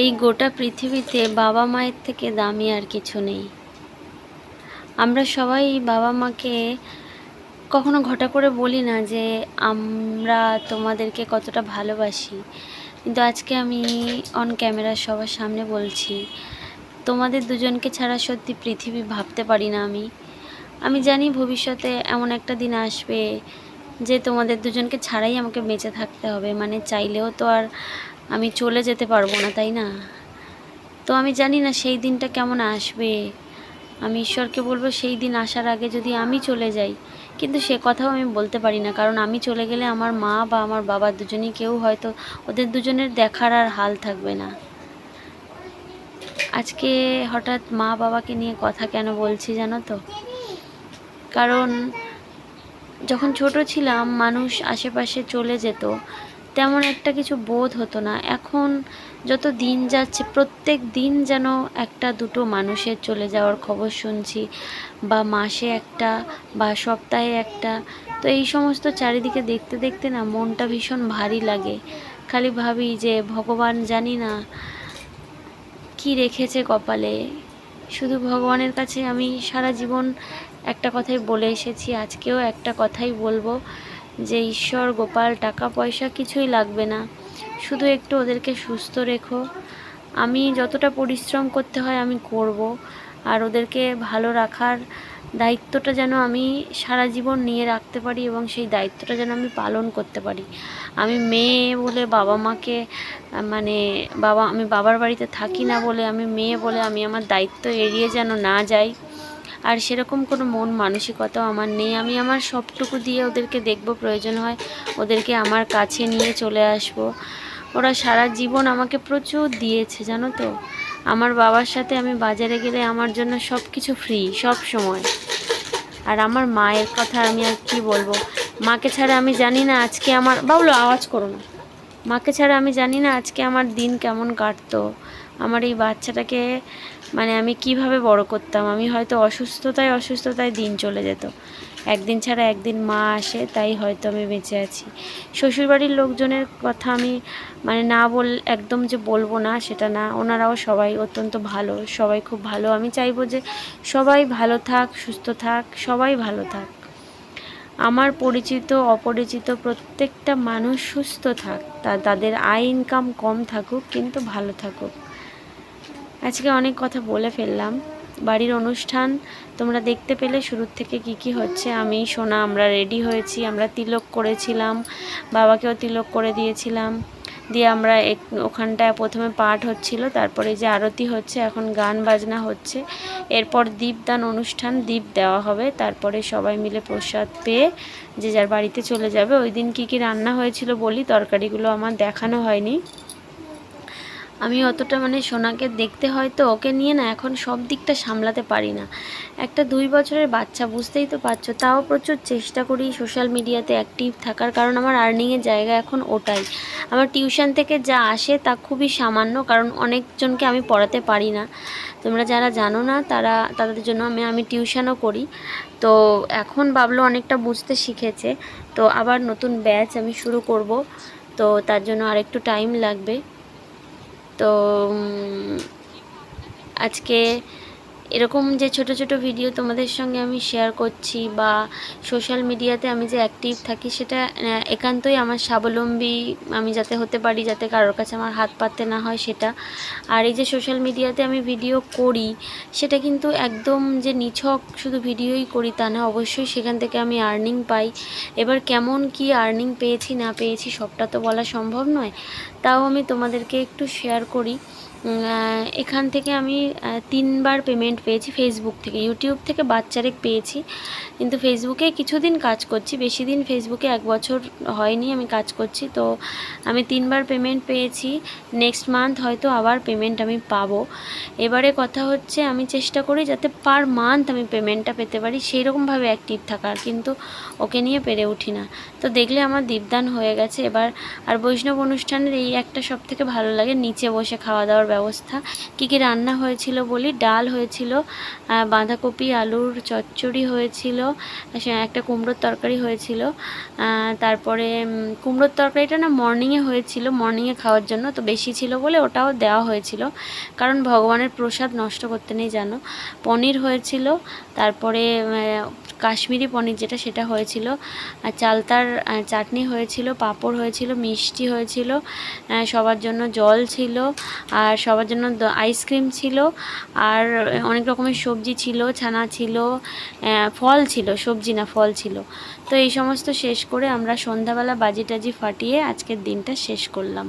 এই গোটা পৃথিবীতে বাবা মায়ের থেকে দামি আর কিছু নেই। আমরা সবাই বাবা মাকে কখনো ঘটা করে বলি না যে, আমরা তোমাদেরকে কতটা ভালোবাসি। কিন্তু আজকে আমি অন ক্যামেরা সবার সামনে বলছি, তোমাদের দুজনকে ছাড়া সত্যি পৃথিবী ভাবতে পারি না আমি। আমি জানি ভবিষ্যতে এমন একটা দিন আসবে যে তোমাদের দুজনকে ছাড়াই আমাকে বেঁচে থাকতে হবে। মানে চাইলেও তো আর আমি চলে যেতে পারব না, তাই না? তো আমি জানি না সেই দিনটা কেমন আসবে। আমি ঈশ্বরকে বলব, সেই দিন আসার আগে যদি আমি চলে যাই, কিন্তু সে কথাও আমি বলতে পারি না, কারণ আমি চলে গেলে আমার মা বা আমার বাবা দুজনেই কেউ হয়তো ওদের দুজনের দেখার আর হাল থাকবে না। আজকে হঠাৎ মা বাবাকে নিয়ে কথা কেন বলছি জানো তো? কারণ যখন ছোট ছিলাম, মানুষ আশেপাশে চলে যেত তেমন একটা কিছু বোধ হতো না। এখন যত দিন যাচ্ছে, প্রত্যেক দিন যেন একটা দুটো মানুষের চলে যাওয়ার খবর শুনছি, বা মাসে একটা, বা সপ্তাহে একটা। তো এই সমস্ত চারিদিকে দেখতে দেখতে না মনটা ভীষণ ভারী লাগে। খালি ভাবি যে, ভগবান জানি না কি রেখেছে কপালে। শুধু ভগবানের কাছে আমি সারা জীবন একটা কথাই বলে এসেছি, আজকেও একটা কথাই বলব। যে ঈশ্বর, গোপাল, টাকা, পয়সা কিছুই লাগবে না। শুধু একটু ওদেরকে সুস্থ রেখো। আমি যতটা পরিশ্রম করতে হয় আমি করব। আর ওদেরকে ভালো রাখার দায়িত্বটা যেন আমি সারা জীবন নিয়ে রাখতে পারি এবং সেই দায়িত্বটা যেন আমি পালন করতে পারি। আমি মেয়ে বলে বাবা মাকে মানে বাবা, আমি বাবার বাড়িতে থাকি না বলে, আমি মেয়ে বলে আমি আমার দায়িত্ব এড়িয়ে যেন না যাই। আর সেরকম কোনো মন মানসিকতাও আমার নেই। আমি আমার সবটুকু দিয়ে ওদেরকে দেখব, প্রয়োজন হয় ওদেরকে আমার কাছে নিয়ে চলে আসব। ওরা সারা জীবন আমাকে প্রচুর দিয়েছে, জানো তো? আমার বাবার সাথে আমি বাজারে গেলে আমার জন্য সব কিছু ফ্রি সব সময়। আর আমার মায়ের কথা আমি আর কি বলব? মাকে ছাড়া আমি জানি না আজকে আমার বাবলো, আওয়াজ করো না। মাকে ছাড়া আমি জানি না আজকে আমার দিন কেমন কাটতো। আমার এই বাচ্চাটাকে মানে আমি কীভাবে বড় করতাম? আমি হয়তো অসুস্থতায় অসুস্থতায় দিন চলে যেত। একদিন ছাড়া একদিন মা আসে, তাই হয়তো আমি বেঁচে আছি। শ্বশুরবাড়ির লোকজনের কথা আমি মানে না বল, একদম যে বলব না, সেটা না। ওনারাও সবাই অত্যন্ত ভালো, সবাই খুব ভালো। আমি চাইব যে সবাই ভালো থাক, সুস্থ থাক, সবাই ভালো থাক। আমার পরিচিত, অপরিচিত প্রত্যেকটা মানুষ সুস্থ থাক। তা তাদের আয় ইনকাম কম থাকুক, কিন্তু ভালো থাকুক। আজকে অনেক কথা বলে ফেললাম। বাড়ির অনুষ্ঠান, তোমরা দেখতে পেলে শুরুর থেকে কি কি হচ্ছে। আমি, সোনা, আমরা রেডি হয়েছি, আমরা তিলক করেছিলাম। বাবাকেও তিলক করে দিয়েছিলাম। দিয়ে আমরা এক ওখানটায় প্রথমে পাঠ হচ্ছিল, তারপরে যে আরতি হচ্ছে, এখন গান বাজনা হচ্ছে। এরপর দীপদান অনুষ্ঠান, দীপ দেওয়া হবে। তারপরে সবাই মিলে প্রসাদ পেয়ে যে যার বাড়িতে চলে যাবে। ওই দিন কী কী রান্না হয়েছিল বলি, তরকারিগুলো আমার দেখানো হয়নি। আমি অতটা মানে সোনাকে দেখতে হয়তো ওকে নিয়ে না এখন সব দিকটা সামলাতে পারি না। একটা দুই বছরের বাচ্চা, বুঝতেই তো পারছ। তাও প্রচুর চেষ্টা করি সোশ্যাল মিডিয়াতে অ্যাক্টিভ থাকার, কারণ আমার আর্নিংয়ের জায়গা এখন ওটাই। আমার টিউশন থেকে যা আসে তা খুবই সামান্য, কারণ অনেকজনকে আমি পড়াতে পারি না। তোমরা যারা জানো না, তারা, তাদের জন্য আমি আমি টিউশনও করি। তো এখন বাবলু অনেকটা বুঝতে শিখেছে। তো আবার নতুন ব্যাচ আমি শুরু করব। তো তার জন্য আরেকটু টাইম লাগবে। তো আজকে এরকম যে ছোট ছোট ভিডিও তোমাদের সঙ্গে আমি শেয়ার করছি বা সোশ্যাল মিডিয়াতে আমি যে অ্যাক্টিভ থাকি, সেটা একান্তই আমার স্বাবলম্বী আমি যাতে হতে পারি, যাতে কারোর কাছে আমার হাত পাততে না হয় সেটা। আর এই যে সোশ্যাল মিডিয়াতে আমি ভিডিও করি, সেটা কিন্তু একদম যে নিছক শুধু ভিডিওই করি তা না, অবশ্যই সেখান থেকে আমি আর্নিং পাই। এবার কেমন কি আর্নিং পেয়েছি না পেয়েছি, সবটা তো বলা সম্ভব নয়, তাও আমি তোমাদেরকে একটু শেয়ার করি। এখান থেকে আমি তিনবার পেমেন্ট পেয়েছি ফেসবুক থেকে। ইউটিউব থেকে বাচ্চারেক পেয়েছি। কিন্তু ফেসবুকে কিছুদিন কাজ করছি। বেশি দিন ফেসবুকে এক বছর হয়নি আমি কাজ করছি। তো আমি তিনবার পেমেন্ট পেয়েছি। নেক্সট মান্থ হয়তো আবার পেমেন্ট আমি পাবো। এবারে কথা হচ্ছে, আমি চেষ্টা করি যাতে পার মান্থ আমি পেমেন্টটা পেতে পারি। সেই রকমভাবে অ্যাক্টিভ থাকার কিন্তু ওকে নিয়ে পেরে উঠি না। তো দেখলে আমার দীপদান হয়ে গেছে। এবার আর বৈষ্ণব অনুষ্ঠানের এই একটা সব থেকে ভালো লাগে, নিচে বসে খাওয়া দাওয়ার ব্যবস্থা। কী কী রান্না হয়েছিল বলি? ডাল হয়েছিল বাঁধাকপি, আলুর চচ্চড়ি হয়েছিল একটা কুমড়োর তরকারি হয়েছিল তারপরে কুমড়োর তরকারিটা না মর্নিংয়ে হয়েছিল মর্নিংয়ে খাওয়ার জন্য, তো বেশি ছিল বলে ওটাও দেওয়া হয়েছিল। কারণ ভগবানের প্রসাদ নষ্ট করতে নেই, জানো? পনির হয়েছিল, তারপরে কাশ্মীরি পনির যেটা, সেটা হয়েছিল আর চালতার চাটনি হয়েছিল, পাঁপড় হয়েছিল, মিষ্টি হয়েছিল সবার জন্য জল ছিল, আর সবার জন্য আইসক্রিম ছিল আর অনেক রকমের সবজি ছিল, ছানা ছিল ফল ছিল, সবজি না, ফল ছিল। তো এই সমস্ত শেষ করে আমরা সন্ধ্যাবেলা বাজি টাজি ফাটিয়ে আজকের দিনটা শেষ করলাম।